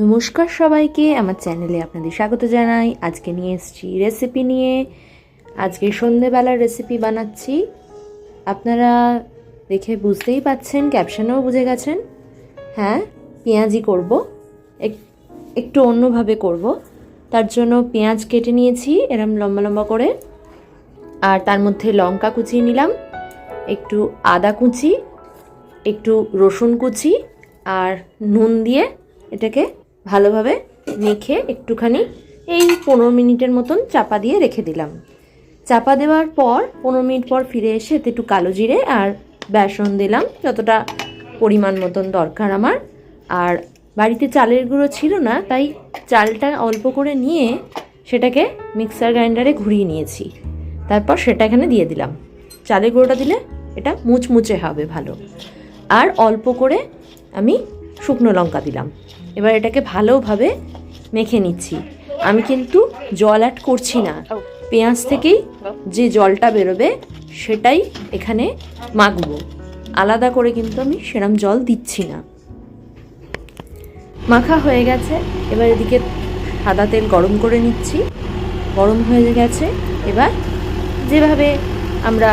নমস্কার সবাইকে, আমার চ্যানেলে আপনাদের স্বাগত জানাই। আজকে নিয়ে এসেছি রেসিপি নিয়ে। আজকে সন্ধেবেলার রেসিপি বানাচ্ছি। আপনারা দেখে বুঝতেই পাচ্ছেন ক্যাপশনেও বুঝে গেছেন। হ্যাঁ পেঁয়াজি করব। এক- একটু অন্যভাবে করব। তার জন্য পেঁয়াজ কেটে নিয়েছি, এরম লম্বা লম্বা করে। আর তার মধ্যে লঙ্কা কুচিয়ে নিলাম, একটু আদা কুচি, একটু রসুন কুচি, আর নুন দিয়ে এটাকে ভালোভাবে মেখে একটুখানি এই পনেরো মিনিটের মতন চাপা দিয়ে রেখে দিলাম। চাপা দেওয়ার পর পনেরো মিনিট পর ফিরে এসে এতে একটু কালো জিরে আর বেসন দিলাম, যতটা পরিমাণ মতন দরকার আমার। আর বাড়িতে চালের গুঁড়ো ছিল না, তাই চালটা অল্প করে নিয়ে সেটাকে মিক্সার গ্রাইন্ডারে ঘুরিয়ে নিয়েছি। তারপর সেটা এখানে দিয়ে দিলাম। চালের গুঁড়োটা দিলে এটা মুচমুচে হবে ভালো। আর অল্প করে আমি শুকনো লঙ্কা দিলাম। এবার এটাকে ভালোভাবে মেখে নিচ্ছি। আমি কিন্তু জল অ্যাড করছি না। পেঁয়াজ থেকেই যে জলটা বেরোবে সেটাই এখানে মাখবো। আলাদা করে কিন্তু আমি সেরম জল দিচ্ছি না। মাখা হয়ে গেছে। এবার এদিকে সাদা তেল গরম করে নিচ্ছি। গরম হয়ে গেছে। এবার যেভাবে আমরা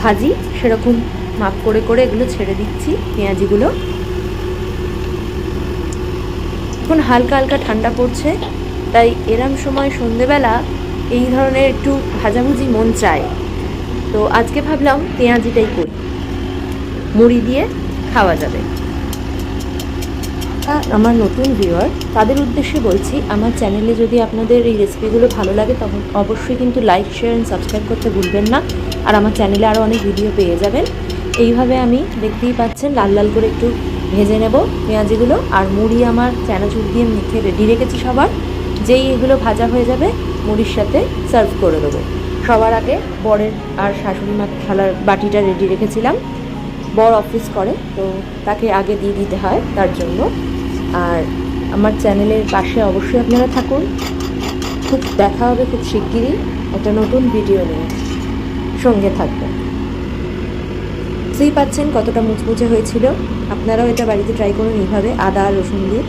ভাজি সেরকম মাপ করে করে এগুলো ছেড়ে দিচ্ছি। পেঁয়াজিগুলো এখন হালকা হালকা ঠান্ডা পড়ছে, তাই এরম সময় সন্ধেবেলা এই ধরনের একটু ভাজাভুজি মন চায়। তো আজকে ভাবলাম পেঁয়াজিটাই করি। মুড়ি দিয়ে খাওয়া যাবে। আমার নতুন ভিউয়ার তাদের উদ্দেশ্যে বলছি, আমার চ্যানেলে যদি আপনাদের এই রেসিপিগুলো ভালো লাগে তখন অবশ্যই কিন্তু লাইক শেয়ার অ্যান্ড সাবস্ক্রাইব করতে ভুলবেন না। আর আমার চ্যানেলে আরও অনেক ভিডিও পেয়ে যাবেন। এইভাবে আমি দেখতেই পাচ্ছেন, লাল লাল করে একটু ভেজে নেব পেঁয়াজিগুলো আর মুড়ি আমার চানাচুর দিয়ে মেখে রেডি রেখেছি সবার। যেই এগুলো ভাজা হয়ে যাবে, মুড়ির সাথে সার্ভ করে দেবো। সবার আগে বরের আর শাশুড়ি মা থালার বাটিটা রেডি রেখেছিলাম। বর অফিস করে, তো তাকে আগে দিয়ে দিতে হয় তার জন্য। আর আমার চ্যানেলের পাশে অবশ্যই আপনারা থাকুন। খুব দেখা হবে খুব শিগগিরই একটা নতুন ভিডিও নিয়ে। সঙ্গে থাকবেন। বুঝতেই পাচ্ছেন কতটা মুচমুচে হয়েছিল। আপনারাও এটা বাড়িতে ট্রাই করুন এইভাবে, আদা আর রসুন দিয়ে।